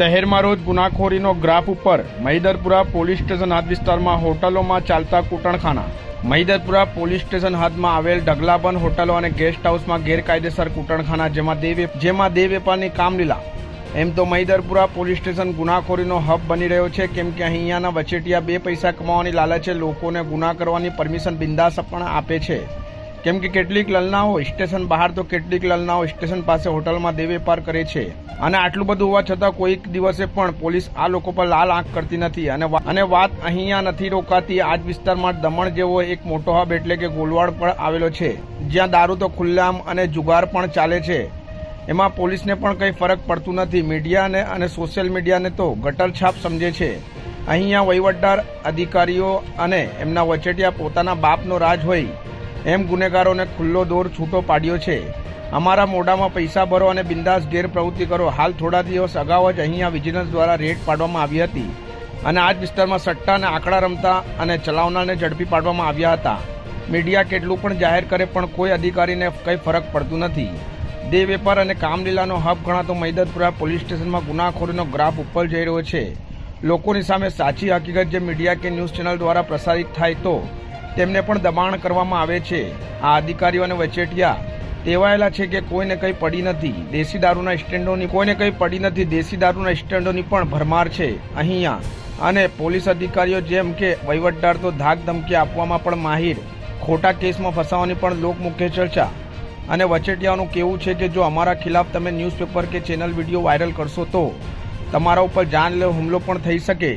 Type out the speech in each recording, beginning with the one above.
શહેરમાં રોજ ગુનાખોરીનો ગ્રાફ ઉપર મહિદરપુરા પોલીસ સ્ટેશન હાથ વિસ્તારમાં હોટલોમાં ચાલતા કૂટણખાના. મહિદરપુરા પોલીસ સ્ટેશન હાથમાં આવેલ ઢગલાબંધ હોટલો અને ગેસ્ટ હાઉસમાં ગેરકાયદેસર કૂટણખાના જેમાં દેવ જેમાં દેહ વેપારની કામલીલા. એમ તો મહિદરપુરા પોલીસ સ્ટેશન ગુનાખોરીનો હબ બની રહ્યો છે, કેમ કે અહીંયાના વચેટિયા બે પૈસા કમાવાની લાલચે લોકોને ગુના કરવાની પરમિશન બિંદાસ પણ આપે છે. કેમ કે કેટલીક લલનાઓ સ્ટેશન બહાર તો કેટલીક લલનાઓ સ્ટેશન પાસે હોટલમાં દેહ વેપાર કરે છે. અને આટલું બધું હોવા છતાં કોઈક દિવસે પણ પોલીસ આ લોકો પર લાલ આંખ કરતી નથી અને અને વાત અહીંયા નથી રોકાતી. આજ વિસ્તારમાં દમણ જેવો એક મોટો હબ એટલે કે ગોલવાડ પણ આવેલો છે. જ્યાં દારૂ તો ખુલ્લામ અને જુગાર પણ ચાલે છે. એમાં પોલીસને પણ કંઈ ફરક પડતું નથી. મીડિયાને અને સોશિયલ મીડિયાને તો ગટર છાપ સમજે છે. અહીંયા વહીવટદાર, અધિકારીઓ અને એમના વચેટિયા પોતાના બાપનો રાજ હોય. એમ ગુનેગારોને ખુલ્લો દોર છૂટો પાડ્યો છે. અમારા મોઢામાં પૈસા ભરો અને બિંદાસ ગેરપ્રવૃત્તિ કરો. હાલ થોડા દિવસ અગાઉ જ અહીંયા વિજિલન્સ દ્વારા રેડ પાડવામાં આવી હતી અને આ જ વિસ્તારમાં સટ્ટા અને આંકડા રમતા અને ચલાવનારને ઝડપી પાડવામાં આવ્યા હતા. મીડિયા કેટલું પણ જાહેર કરે પણ કોઈ અધિકારીને કંઈ ફરક પડતું નથી. દેહ વેપાર અને કામલીલાનો હબ ગણાતો મૈદતપુરા પોલીસ સ્ટેશનમાં ગુનાખોરીનો ગ્રાફ ઉપર જઈ રહ્યો છે. લોકોની સામે સાચી હકીકત જે મીડિયા કે ન્યૂઝ ચેનલ દ્વારા પ્રસારિત થાય તો તેમને પણ દબાણ કરવામાં આવે છે. આ અધિકારીઓ અને વચેટિયા ટેવાયેલા છે કે કોઈને કંઈ પડી નથી. દેશી દારૂના સ્ટેન્ડોની કોઈને કંઈ પડી નથી. દેશી દારૂના સ્ટેન્ડોની પણ ભરમાર છે. અહીંયા અને પોલીસ અધિકારીઓ જેમ કે વહીવટદાર તો ધાક ધમકી આપવામાં પણ માહિર. ખોટા કેસમાં ફસાવાની પણ લોકમુખ્ય ચર્ચા. અને વચેટિયાનું કેવું છે કે જો અમારા ખિલાફ તમે ન્યૂઝપેપર કે ચેનલ વીડિયો વાયરલ કરશો તો તમારા ઉપર જાનલેવ હુમલો પણ થઈ શકે.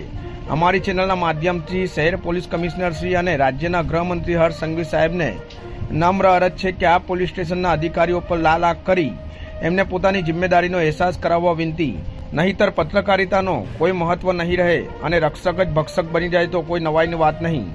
અમારી ચેનલના માધ્યમથી શહેર પોલીસ કમિશનર શ્રી અને રાજ્યના ગૃહમંત્રી હર્ષ સંઘવી સાહેબને નમ્ર અરજ છે કે આ પોલીસ સ્ટેશનના અધિકારીઓ પર લાલ આંખ કરી એમને પોતાની જિમ્મેદારીનો અહેસાસ કરાવવા વિનંતી. નહીતર પત્રકારિતાનો કોઈ મહત્વ નહીં રહે અને રક્ષક જ ભક્ષક બની જાય તો કોઈ નવાઈની વાત નહીં.